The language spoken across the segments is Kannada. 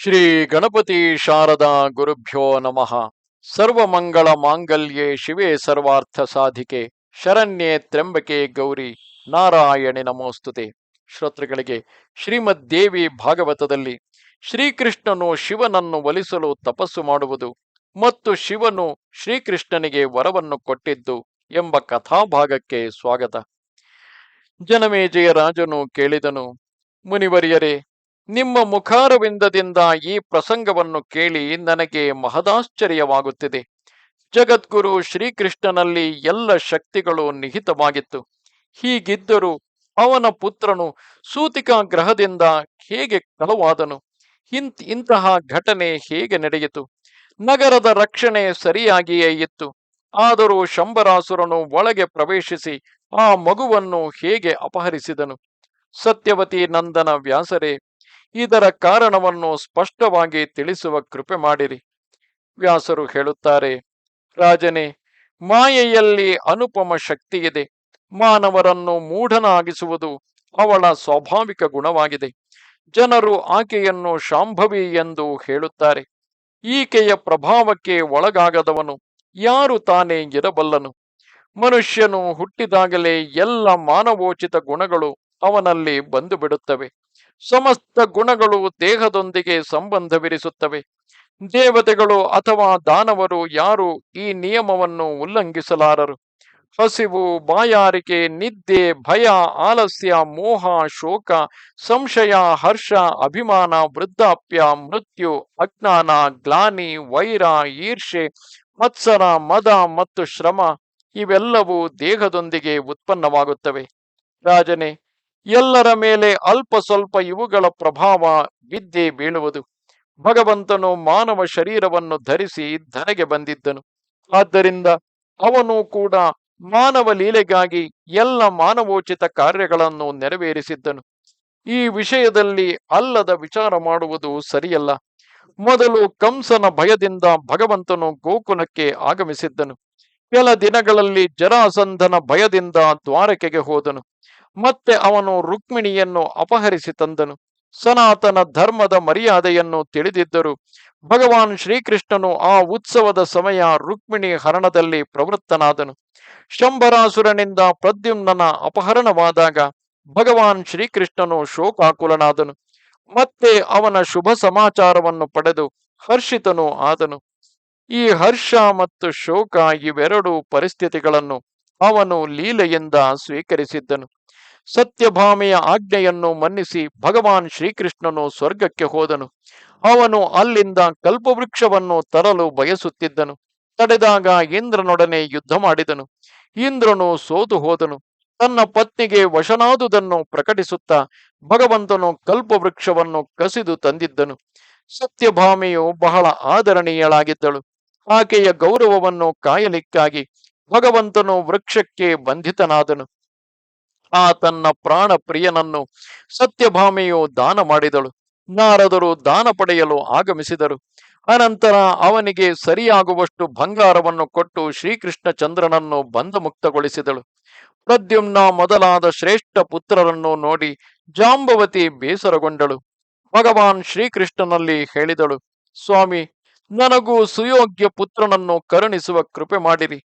ಶ್ರೀ ಗಣಪತಿ ಶಾರದಾ ಗುರುಭ್ಯೋ ನಮಃ. ಸರ್ವಮಂಗಳ ಮಾಂಗಲ್ಯೆ ಶಿವೆ ಸರ್ವಾರ್ಥ ಸಾಧಿಕೆ. ಶರಣ್ಯೆ ತ್ರ್ಯಂಬಕೆ ಗೌರಿ. ನಾರಾಯಣಿ ನಮೋಸ್ತುತೆ. ಶ್ರೋತೃಗಳಿಗೆ, ಶ್ರೀಮದ್ ದೇವಿ ಭಾಗವತದಲ್ಲಿ ಶ್ರೀಕೃಷ್ಣನು ಶಿವನನ್ನು ಒಲಿಸಲು ತಪಸ್ಸು ಮಾಡುವುದು ಮತ್ತು ಶಿವನು ಶ್ರೀಕೃಷ್ಣನಿಗೆ ವರವನ್ನು ಕೊಟ್ಟಿದ್ದು ಎಂಬ ಕಥಾಭಾಗಕ್ಕೆ ಸ್ವಾಗತ. ಜನಮೇಜಯ ರಾಜನು ಕೇಳಿದನು, ಮುನಿವರಿಯರೇ ನಿಮ್ಮ ಮುಖಾರವಿಂದದಿಂದ ಈ ಪ್ರಸಂಗವನ್ನು ಕೇಳಿ ನನಗೆ ಮಹದಾಶ್ಚರ್ಯವಾಗುತ್ತಿದೆ. ಜಗದ್ಗುರು ಶ್ರೀಕೃಷ್ಣನಲ್ಲಿ ಎಲ್ಲ ಶಕ್ತಿಗಳು ನಿಹಿತವಾಗಿತ್ತು. ಹೀಗಿದ್ದರೂ ಅವನ ಪುತ್ರನು ಸೂತಿಕಾ ಗ್ರಹದಿಂದ ಹೇಗೆ ಕಳವಾದನು? ಇಂತ್ ಇಂತಹ ಘಟನೆ ಹೇಗೆ ನಡೆಯಿತು? ನಗರದ ರಕ್ಷಣೆ ಸರಿಯಾಗಿಯೇ ಇತ್ತು. ಆದರೂ ಶಂಬರಾಸುರನು ಒಳಗೆ ಪ್ರವೇಶಿಸಿ ಆ ಮಗುವನ್ನು ಹೇಗೆ ಅಪಹರಿಸಿದನು? ಸತ್ಯವತಿ ನಂದನ ವ್ಯಾಸರೇ ಇದರ ಕಾರಣವನ್ನು ಸ್ಪಷ್ಟವಾಗಿ ತಿಳಿಸುವ ಕೃಪೆ ಮಾಡಿರಿ. ವ್ಯಾಸರು ಹೇಳುತ್ತಾರೆ, ರಾಜನೇ, ಮಾಯೆಯಲ್ಲಿ ಅನುಪಮ ಶಕ್ತಿಯಿದೆ. ಮಾನವರನ್ನು ಮೂಢನಾಗಿಸುವುದು ಅವಳ ಸ್ವಾಭಾವಿಕ ಗುಣವಾಗಿದೆ. ಜನರು ಆಕೆಯನ್ನು ಶಾಂಭವಿ ಎಂದು ಹೇಳುತ್ತಾರೆ. ಈಕೆಯ ಪ್ರಭಾವಕ್ಕೆ ಒಳಗಾಗದವನು ಯಾರು ತಾನೇ ಇರಬಲ್ಲನು. ಮನುಷ್ಯನು ಹುಟ್ಟಿದಾಗಲೇ ಎಲ್ಲ ಮಾನವೋಚಿತ ಗುಣಗಳು ಅವನಲ್ಲಿ ಬಂದು ಬಿಡುತ್ತವೆ ಸಮಸ್ತ ಗುಣಗಳು ದೇಹದೊಂದಿಗೆ ಸಂಬಂಧವಿರಿಸುತ್ತವೆ. ದೇವತೆಗಳು ಅಥವಾ ದಾನವರು ಯಾರು ಈ ನಿಯಮವನ್ನು ಉಲ್ಲಂಘಿಸಲಾರರು? ಹಸಿವು, ಬಾಯಾರಿಕೆ, ನಿದ್ದೆ, ಭಯ, ಆಲಸ್ಯ, ಮೋಹ, ಶೋಕ, ಸಂಶಯ, ಹರ್ಷ, ಅಭಿಮಾನ, ವೃದ್ಧಾಪ್ಯ, ಮೃತ್ಯು, ಅಜ್ಞಾನ, ಗ್ಲಾನಿ, ವೈರ ಈರ್ಷೆ ಮತ್ಸರ, ಮದ ಮತ್ತು ಶ್ರಮ ಇವೆಲ್ಲವೂ ದೇಹದೊಂದಿಗೆ ಉತ್ಪನ್ನವಾಗುತ್ತವೆ. ರಾಜನೇ ಎಲ್ಲರ ಮೇಲೆ ಅಲ್ಪ ಸ್ವಲ್ಪ ಇವುಗಳ ಪ್ರಭಾವ ಬಿದ್ದೇ ಬೀಳುವುದು. ಭಗವಂತನು ಮಾನವ ಶರೀರವನ್ನು ಧರಿಸಿ ಧನೆಗೆ ಬಂದಿದ್ದನು. ಆದ್ದರಿಂದ ಅವನು ಕೂಡ ಮಾನವ ಲೀಲೆಗಾಗಿ ಎಲ್ಲ ಮಾನವೋಚಿತ ಕಾರ್ಯಗಳನ್ನು ನೆರವೇರಿಸಿದ್ದನು. ಈ ವಿಷಯದಲ್ಲಿ ಅಲ್ಲದ ವಿಚಾರ ಮಾಡುವುದು ಸರಿಯಲ್ಲ. ಮೊದಲು ಕಂಸನ ಭಯದಿಂದ ಭಗವಂತನು ಗೋಕುಲಕ್ಕೆ ಆಗಮಿಸಿದ್ದನು. ಕೆಲ ದಿನಗಳಲ್ಲಿ ಜರಾಸಂಧನ ಭಯದಿಂದ ದ್ವಾರಕೆಗೆ ಹೋದನು. ಮತ್ತೆ ಅವನು ರುಕ್ಮಿಣಿಯನ್ನು ಅಪಹರಿಸಿ ತಂದನು. ಸನಾತನ ಧರ್ಮದ ಮರ್ಯಾದೆಯನ್ನು ತಿಳಿದಿದ್ದರು. ಭಗವಾನ್ ಶ್ರೀಕೃಷ್ಣನು ಆ ಉತ್ಸವದ ಸಮಯ ರುಕ್ಮಿಣಿ ಹರಣದಲ್ಲಿ ಪ್ರವೃತ್ತನಾದನು. ಶಂಬರಾಸುರನಿಂದ ಪ್ರದ್ಯುಮ್ನನ ಅಪಹರಣವಾದಾಗ ಭಗವಾನ್ ಶ್ರೀಕೃಷ್ಣನು ಶೋಕಾಕುಲನಾದನು. ಮತ್ತೆ ಅವನ ಶುಭ ಸಮಾಚಾರವನ್ನು ಪಡೆದು ಹರ್ಷಿತನು ಆದನು. ಈ ಹರ್ಷ ಮತ್ತು ಶೋಕ ಇವೆರಡೂ ಪರಿಸ್ಥಿತಿಗಳನ್ನು ಅವನು ಲೀಲೆಯಿಂದ ಸ್ವೀಕರಿಸಿದ್ದನು. ಸತ್ಯಭಾಮೆಯ ಆಜ್ಞೆಯನ್ನು ಮನ್ನಿಸಿ ಭಗವಾನ್ ಶ್ರೀಕೃಷ್ಣನು ಸ್ವರ್ಗಕ್ಕೆ ಹೋದನು. ಅವನು ಅಲ್ಲಿಂದ ಕಲ್ಪವೃಕ್ಷವನ್ನು ತರಲು ಬಯಸುತ್ತಿದ್ದನು. ತಡೆದಾಗ ಇಂದ್ರನೊಡನೆ ಯುದ್ಧ ಮಾಡಿದನು. ಇಂದ್ರನು ಸೋತು ಹೋದನು. ತನ್ನ ಪತ್ನಿಗೆ ವಶನಾದುದನ್ನು ಪ್ರಕಟಿಸುತ್ತಾ ಭಗವಂತನು ಕಲ್ಪವೃಕ್ಷವನ್ನು ಕಸಿದು ತಂದಿದ್ದನು. ಸತ್ಯಭಾಮೆಯು ಬಹಳ ಆದರಣೀಯಳಾಗಿದ್ದಳು. ಆಕೆಯ ಗೌರವವನ್ನು ಕಾಯಲಿಕ್ಕಾಗಿ ಭಗವಂತನು ವೃಕ್ಷಕ್ಕೆ ಬಂಧಿತನಾದನು. ಆ ತನ್ನ ಪ್ರಾಣ ಪ್ರಿಯನನ್ನು ಸತ್ಯಭಾಮೆಯು ದಾನ ಮಾಡಿದಳು. ನಾರದರು ದಾನ ಪಡೆಯಲು ಆಗಮಿಸಿದರು. ಅನಂತರ ಅವನಿಗೆ ಸರಿಯಾಗುವಷ್ಟು ಬಂಗಾರವನ್ನು ಕೊಟ್ಟು ಶ್ರೀಕೃಷ್ಣ ಚಂದ್ರನನ್ನು ಬಂಧಮುಕ್ತಗೊಳಿಸಿದಳು. ಪ್ರದ್ಯುಮ್ನ ಮೊದಲಾದ ಶ್ರೇಷ್ಠ ಪುತ್ರರನ್ನು ನೋಡಿ ಜಾಂಬವತಿ ಬೇಸರಗೊಂಡಳು. ಭಗವಾನ್ ಶ್ರೀಕೃಷ್ಣನಲ್ಲಿ ಹೇಳಿದಳು, ಸ್ವಾಮಿ, ನನಗೂ ಸುಯೋಗ್ಯ ಪುತ್ರನನ್ನು ಕರುಣಿಸುವ ಕೃಪೆ ಮಾಡಿರಿ.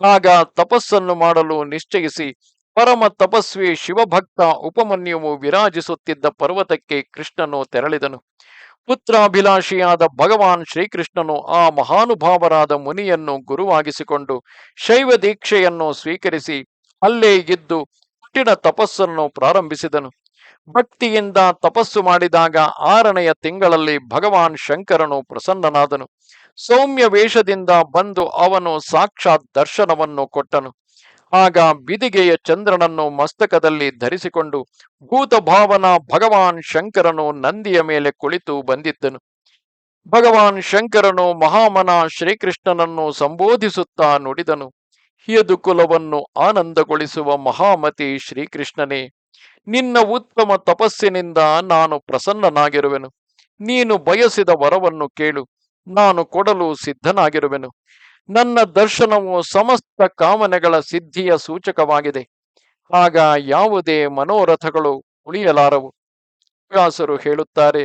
ಆಗ ತಪಸ್ಸನ್ನು ಮಾಡಲು ನಿಶ್ಚಯಿಸಿ ಪರಮ ತಪಸ್ವಿ ಶಿವಭಕ್ತ ಉಪಮನ್ಯುವು ವಿರಾಜಿಸುತ್ತಿದ್ದ ಪರ್ವತಕ್ಕೆ ಕೃಷ್ಣನು ತೆರಳಿದನು. ಪುತ್ರಾಭಿಲಾಷಿಯಾದ ಭಗವಾನ್ ಶ್ರೀಕೃಷ್ಣನು ಆ ಮಹಾನುಭಾವರಾದ ಮುನಿಯನ್ನು ಗುರುವಾಗಿಸಿಕೊಂಡು ಶೈವ ದೀಕ್ಷೆಯನ್ನು ಸ್ವೀಕರಿಸಿ ಅಲ್ಲೇ ಇದ್ದು ಕಠಿಣ ತಪಸ್ಸನ್ನು ಪ್ರಾರಂಭಿಸಿದನು. ಭಕ್ತಿಯಿಂದ ತಪಸ್ಸು ಮಾಡಿದಾಗ ಆರನೆಯ ತಿಂಗಳಲ್ಲಿ ಭಗವಾನ್ ಶಂಕರನು ಪ್ರಸನ್ನನಾದನು. ಸೌಮ್ಯ ವೇಷದಿಂದ ಬಂದು ಅವನು ಸಾಕ್ಷಾತ್ ದರ್ಶನವನ್ನು ಕೊಟ್ಟನು. ಆಗ ಬಿದಿಗೆಯ ಚಂದ್ರನನ್ನು ಮಸ್ತಕದಲ್ಲಿ ಧರಿಸಿಕೊಂಡು ಭೂತಭಾವನ ಭಗವಾನ್ ಶಂಕರನು ನಂದಿಯ ಮೇಲೆ ಕುಳಿತು ಬಂದಿದ್ದನು. ಭಗವಾನ್ ಶಂಕರನು ಮಹಾಮನ ಶ್ರೀಕೃಷ್ಣನನ್ನು ಸಂಬೋಧಿಸುತ್ತಾ ನುಡಿದನು. ಯದುಕುಲವನ್ನು ಆನಂದಗೊಳಿಸುವ ಮಹಾಮತಿ ಶ್ರೀಕೃಷ್ಣನೇ, ನಿನ್ನ ಉತ್ತಮ ತಪಸ್ಸಿನಿಂದ ನಾನು ಪ್ರಸನ್ನನಾಗಿರುವೆನು. ನೀನು ಬಯಸಿದ ವರವನ್ನು ಕೇಳು. ನಾನು ಕೊಡಲು ಸಿದ್ಧನಾಗಿರುವೆನು. ನನ್ನ ದರ್ಶನವು ಸಮಸ್ತ ಕಾಮನೆಗಳ ಸಿದ್ಧಿಯ ಸೂಚಕವಾಗಿದೆ. ಆಗ ಯಾವುದೇ ಮನೋರಥಗಳು ಉಳಿಯಲಾರವು. ವ್ಯಾಸರು ಹೇಳುತ್ತಾರೆ,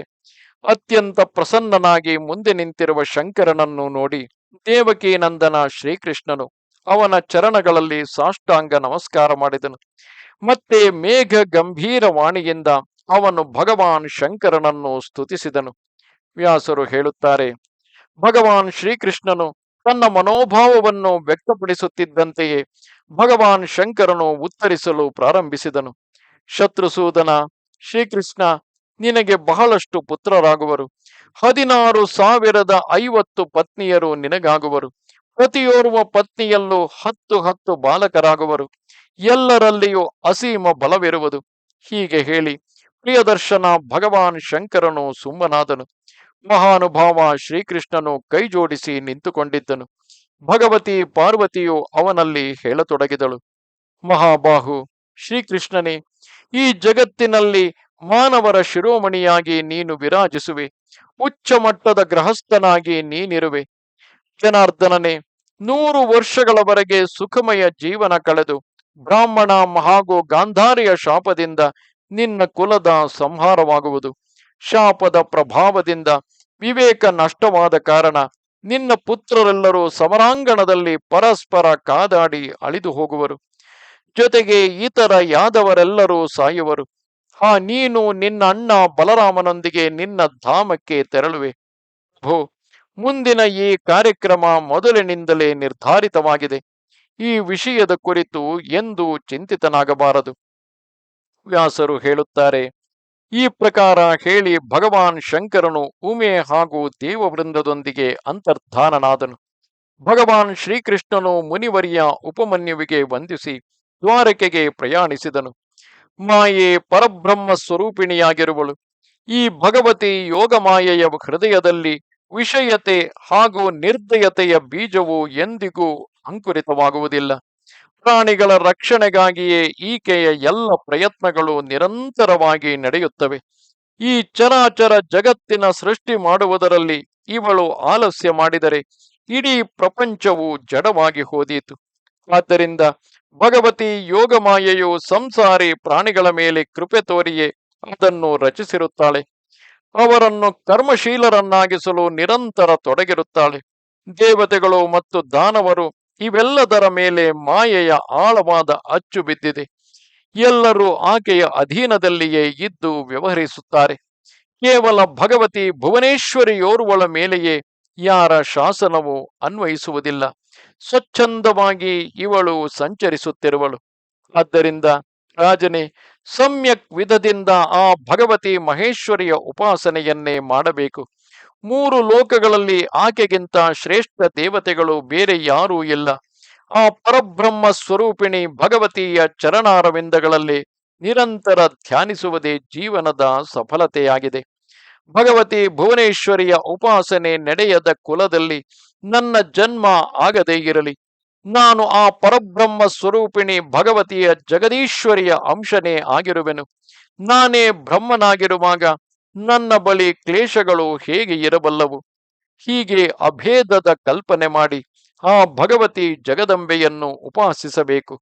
ಅತ್ಯಂತ ಪ್ರಸನ್ನನಾಗಿ ಮುಂದೆ ನಿಂತಿರುವ ಶಂಕರನನ್ನು ನೋಡಿ ದೇವಕೀನಂದನ ಶ್ರೀಕೃಷ್ಣನು ಅವನ ಚರಣಗಳಲ್ಲಿ ಸಾಷ್ಟಾಂಗ ನಮಸ್ಕಾರ ಮಾಡಿದನು. ಮತ್ತೆ ಮೇಘ ಗಂಭೀರ ವಾಣಿಯಿಂದ ಅವನು ಭಗವಾನ್ ಶಂಕರನನ್ನು ಸ್ತುತಿಸಿದನು. ವ್ಯಾಸರು ಹೇಳುತ್ತಾರೆ, ಭಗವಾನ್ ಶ್ರೀಕೃಷ್ಣನು ತನ್ನ ಮನೋಭಾವವನ್ನು ವ್ಯಕ್ತಪಡಿಸುತ್ತಿದ್ದಂತೆಯೇ ಭಗವಾನ್ ಶಂಕರನು ಉತ್ತರಿಸಲು ಪ್ರಾರಂಭಿಸಿದನು. ಶತ್ರುಸೂದನ ಶ್ರೀಕೃಷ್ಣ, ನಿನಗೆ ಬಹಳಷ್ಟು ಪುತ್ರರಾಗುವರು. ಹದಿನಾರು ಸಾವಿರದ ಐವತ್ತು ಪತ್ನಿಯರು ನಿನಗಾಗುವರು. ಪ್ರತಿಯೋರ್ವ ಪತ್ನಿಯಲ್ಲೂ ಹತ್ತು ಹತ್ತು ಬಾಲಕರಾಗುವರು. ಎಲ್ಲರಲ್ಲಿಯೂ ಅಸೀಮ ಬಲವಿರುವುದು. ಹೀಗೆ ಹೇಳಿ ಪ್ರಿಯದರ್ಶನ ಭಗವಾನ್ ಶಂಕರನು ಸುಮ್ಮನಾದನು. ಮಹಾನುಭಾವ ಶ್ರೀಕೃಷ್ಣನು ಕೈಜೋಡಿಸಿ ನಿಂತುಕೊಂಡಿದ್ದನು. ಭಗವತಿ ಪಾರ್ವತಿಯು ಅವನಲ್ಲಿ ಹೇಳತೊಡಗಿದಳು. ಮಹಾಬಾಹು, ಶ್ರೀಕೃಷ್ಣನೇ, ಈ ಜಗತ್ತಿನಲ್ಲಿ ಮಾನವರ ಶಿರೋಮಣಿಯಾಗಿ ನೀನು ವಿರಾಜಿಸುವೆ. ಉಚ್ಚ ಮಟ್ಟದ ಗೃಹಸ್ಥನಾಗಿ ನೀನಿರುವೆ. ಜನಾರ್ದನನೇ, ನೂರು ವರ್ಷಗಳವರೆಗೆ ಸುಖಮಯ ಜೀವನ ಕಳೆದು ಬ್ರಾಹ್ಮಣ ಹಾಗೂ ಗಾಂಧಾರಿಯ ಶಾಪದಿಂದ ನಿನ್ನ ಕುಲದ ಸಂಹಾರವಾಗುವುದು. ಶಾಪದ ಪ್ರಭಾವದಿಂದ ವಿವೇಕ ನಷ್ಟವಾದ ಕಾರಣ ನಿನ್ನ ಪುತ್ರರೆಲ್ಲರೂ ಸಮರಾಂಗಣದಲ್ಲಿ ಪರಸ್ಪರ ಕಾದಾಡಿ ಅಳಿದು ಹೋಗುವರು. ಜೊತೆಗೆ ಇತರ ಯಾದವರೆಲ್ಲರೂ ಸಾಯುವರು. ಹಾ, ನೀನು ನಿನ್ನ ಅಣ್ಣ ಬಲರಾಮನೊಂದಿಗೆ ನಿನ್ನ ಧಾಮಕ್ಕೆ ತೆರಳುವೆ. ಭೋ, ಮುಂದಿನ ಈ ಕಾರ್ಯಕ್ರಮ ಮೊದಲಿನಿಂದಲೇ ನಿರ್ಧಾರಿತವಾಗಿದೆ. ಈ ವಿಷಯದ ಕುರಿತು ಎಂದು ಚಿಂತಿತನಾಗಬಾರದು. ವ್ಯಾಸರು ಹೇಳುತ್ತಾರೆ ಈ ಪ್ರಕಾರ ಹೇಳಿ ಭಗವಾನ್ ಶಂಕರನು ಉಮೆ ಹಾಗೂ ದೇವವೃಂದದೊಂದಿಗೆ ಅಂತರ್ಧಾನನಾದನು. ಭಗವಾನ್ ಶ್ರೀಕೃಷ್ಣನು ಮುನಿವರಿಯ ಉಪಮನ್ಯುವಿಗೆ ವಂದಿಸಿ ದ್ವಾರಕೆಗೆ ಪ್ರಯಾಣಿಸಿದನು. ಮಾಯೆ ಪರಬ್ರಹ್ಮ ಸ್ವರೂಪಿಣಿಯಾಗಿರುವಳು. ಈ ಭಗವತಿ ಯೋಗ ಮಾಯೆಯ ಹೃದಯದಲ್ಲಿ ವಿಷಯತೆ ಹಾಗೂ ನಿರ್ದಯತೆಯ ಬೀಜವು ಎಂದಿಗೂ ಅಂಕುರಿತವಾಗುವುದಿಲ್ಲ. ಪ್ರಾಣಿಗಳ ರಕ್ಷಣೆಗಾಗಿಯೇ ಈಕೆಯ ಎಲ್ಲ ಪ್ರಯತ್ನಗಳು ನಿರಂತರವಾಗಿ ನಡೆಯುತ್ತವೆ. ಈ ಚರಾಚರ ಜಗತ್ತಿನ ಸೃಷ್ಟಿ ಮಾಡುವುದರಲ್ಲಿ ಇವಳು ಆಲಸ್ಯ ಮಾಡಿದರೆ ಇಡೀ ಪ್ರಪಂಚವು ಜಡವಾಗಿ ಹೋದೀತು. ಆದ್ದರಿಂದ ಭಗವತಿ ಯೋಗಮಾಯೆಯು ಸಂಸಾರಿ ಪ್ರಾಣಿಗಳ ಮೇಲೆ ಕೃಪೆ ತೋರಿಯೇ ಅದನ್ನು ರಚಿಸಿರುತ್ತಾಳೆ. ಅವರನ್ನು ಕರ್ಮಶೀಲರನ್ನಾಗಿಸಲು ನಿರಂತರ ತೊಡಗಿರುತ್ತಾಳೆ. ದೇವತೆಗಳು ಮತ್ತು ದಾನವರು ಇವೆಲ್ಲದರ ಮೇಲೆ ಮಾಯೆಯ ಆಳವಾದ ಅಚ್ಚು ಬಿದ್ದಿದೆ. ಎಲ್ಲರೂ ಆಕೆಯ ಅಧೀನದಲ್ಲಿಯೇ ಇದ್ದು ವ್ಯವಹರಿಸುತ್ತಾರೆ. ಕೇವಲ ಭಗವತಿ ಭುವನೇಶ್ವರಿಯೋರ್ವಳ ಮೇಲೆಯೇ ಯಾರ ಶಾಸನವು ಅನ್ವಯಿಸುವುದಿಲ್ಲ. ಸ್ವಚ್ಛಂದವಾಗಿ ಇವಳು ಸಂಚರಿಸುತ್ತಿರುವಳು. ಆದ್ದರಿಂದ ರಾಜನೇ, ಸಮ್ಯಕ್ ವಿಧದಿಂದ ಆ ಭಗವತಿ ಮಹೇಶ್ವರಿಯ ಉಪಾಸನೆಯನ್ನೇ ಮಾಡಬೇಕು. ಮೂರು ಲೋಕಗಳಲ್ಲಿ ಆಕೆಗಿಂತ ಶ್ರೇಷ್ಠ ದೇವತೆಗಳು ಬೇರೆ ಯಾರೂ ಇಲ್ಲ. ಆ ಪರಬ್ರಹ್ಮ ಸ್ವರೂಪಿಣಿ ಭಗವತಿಯ ಚರಣಾರವಿಂದಗಳಲ್ಲಿ ನಿರಂತರ ಧ್ಯಾನಿಸುವುದೇ ಜೀವನದ ಸಫಲತೆಯಾಗಿದೆ. ಭಗವತಿ ಭುವನೇಶ್ವರಿಯ ಉಪಾಸನೆ ನಡೆಯದ ಕುಲದಲ್ಲಿ ನನ್ನ ಜನ್ಮ ಆಗದೇ ಇರಲಿ. ನಾನು ಆ ಪರಬ್ರಹ್ಮ ಸ್ವರೂಪಿಣಿ ಭಗವತಿಯ ಜಗದೀಶ್ವರಿಯ ಅಂಶನೇ ಆಗಿರುವೆನು. ನಾನೇ ಬ್ರಹ್ಮನಾಗಿರುವಾಗ ನನ್ನ ಬಳಿ ಕ್ಲೇಶಗಳು ಹೇಗೆ ಇರಬಲ್ಲವು? ಹೀಗೆ ಅಭೇದದ ಕಲ್ಪನೆ ಮಾಡಿ ಆ ಭಗವತಿ ಜಗದಂಬೆಯನ್ನು ಉಪಾಸಿಸಬೇಕು.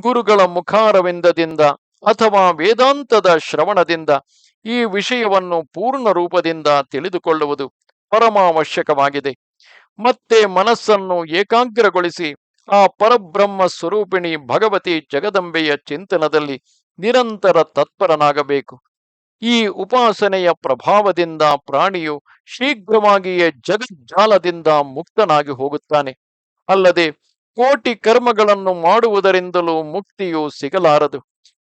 ಗುರುಗಳ ಮುಖಾರವಿಂದದಿಂದ ಅಥವಾ ವೇದಾಂತದ ಶ್ರವಣದಿಂದ ಈ ವಿಷಯವನ್ನು ಪೂರ್ಣ ರೂಪದಿಂದ ತಿಳಿದುಕೊಳ್ಳುವುದು ಪರಮಾವಶ್ಯಕವಾಗಿದೆ. ಮತ್ತೆ ಮನಸ್ಸನ್ನು ಏಕಾಗ್ರಗೊಳಿಸಿ ಆ ಪರಬ್ರಹ್ಮ ಸ್ವರೂಪಿಣಿ ಭಗವತಿ ಜಗದಂಬೆಯ ಚಿಂತನದಲ್ಲಿ ನಿರಂತರ ತತ್ಪರನಾಗಬೇಕು. ಈ ಉಪಾಸನೆಯ ಪ್ರಭಾವದಿಂದ ಪ್ರಾಣಿಯು ಶೀಘ್ರವಾಗಿಯೇ ಜಗಜ್ಜಾಲದಿಂದ ಮುಕ್ತನಾಗಿ ಹೋಗುತ್ತಾನೆ. ಅಲ್ಲದೆ ಕೋಟಿ ಕರ್ಮಗಳನ್ನು ಮಾಡುವುದರಿಂದಲೂ ಮುಕ್ತಿಯು ಸಿಗಲಾರದು.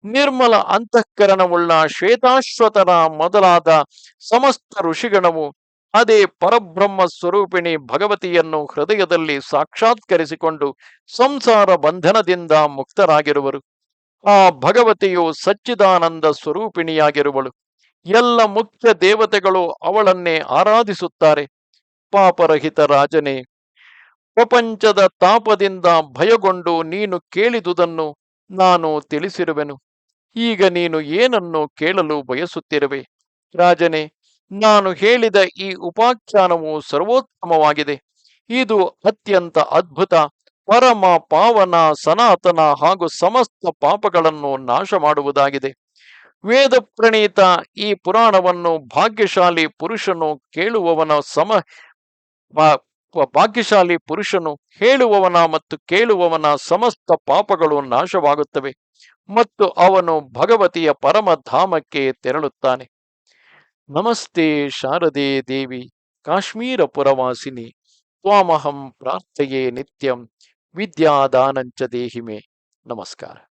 ನಿರ್ಮಲ ಅಂತಃಕರಣವುಳ್ಳ ಶ್ವೇತಾಶ್ವತನ ಮೊದಲಾದ ಸಮಸ್ತ ಋಷಿಗಣವು ಅದೇ ಪರಬ್ರಹ್ಮ ಸ್ವರೂಪಿಣಿ ಭಗವತಿಯನ್ನು ಹೃದಯದಲ್ಲಿ ಸಾಕ್ಷಾತ್ಕರಿಸಿಕೊಂಡು ಸಂಸಾರ ಬಂಧನದಿಂದ ಮುಕ್ತರಾಗಿರುವರು. ಆ ಭಗವತಿಯು ಸಚ್ಚಿದಾನಂದ ಸ್ವರೂಪಿಣಿಯಾಗಿರುವಳು. ಎಲ್ಲ ಮುಖ್ಯ ದೇವತೆಗಳು ಅವಳನ್ನೇ ಆರಾಧಿಸುತ್ತಾರೆ. ಪಾಪರಹಿತ ರಾಜನೇ, ಪ್ರಪಂಚದ ತಾಪದಿಂದ ಭಯಗೊಂಡು ನೀನು ಕೇಳಿದುದನ್ನು ನಾನು ತಿಳಿಸಿರುವೆನು. ಈಗ ನೀನು ಏನನ್ನು ಕೇಳಲು ಬಯಸುತ್ತಿರುವೆ? ರಾಜನೇ, ನಾನು ಹೇಳಿದ ಈ ಉಪಾಖ್ಯಾನವು ಸರ್ವೋತ್ತಮವಾಗಿದೆ. ಇದು ಅತ್ಯಂತ ಅದ್ಭುತ. ಪರಮ ಪಾವನ, ಸನಾತನ ಹಾಗೂ ಸಮಸ್ತ ಪಾಪಗಳನ್ನು ನಾಶ ಮಾಡುವುದಾಗಿದೆ ವೇದ ಪ್ರಣೀತ ಈ ಪುರಾಣವನ್ನು ಭಾಗ್ಯಶಾಲಿ ಪುರುಷನು ಕೇಳುವವನ ಸಮ ಭಾಗ್ಯಶಾಲಿ ಪುರುಷನು ಹೇಳುವವನ ಮತ್ತು ಕೇಳುವವನ ಸಮಸ್ತ ಪಾಪಗಳು ನಾಶವಾಗುತ್ತವೆ ಮತ್ತು ಅವನು ಭಗವತಿಯ ಪರಮಧಾಮಕ್ಕೆ ತೆರಳುತ್ತಾನೆ. ನಮಸ್ತೆ ಶಾರದೆ ದೇವಿ ಕಾಶ್ಮೀರ ಪುರವಾಸಿನಿ ತ್ವಾಮಹಂ ಪ್ರಾರ್ಥೆಯೇ ನಿತ್ಯಂ, ವಿದ್ಯಾದಾನಂಚ ದೇಹಿಮೆ. ನಮಸ್ಕಾರ.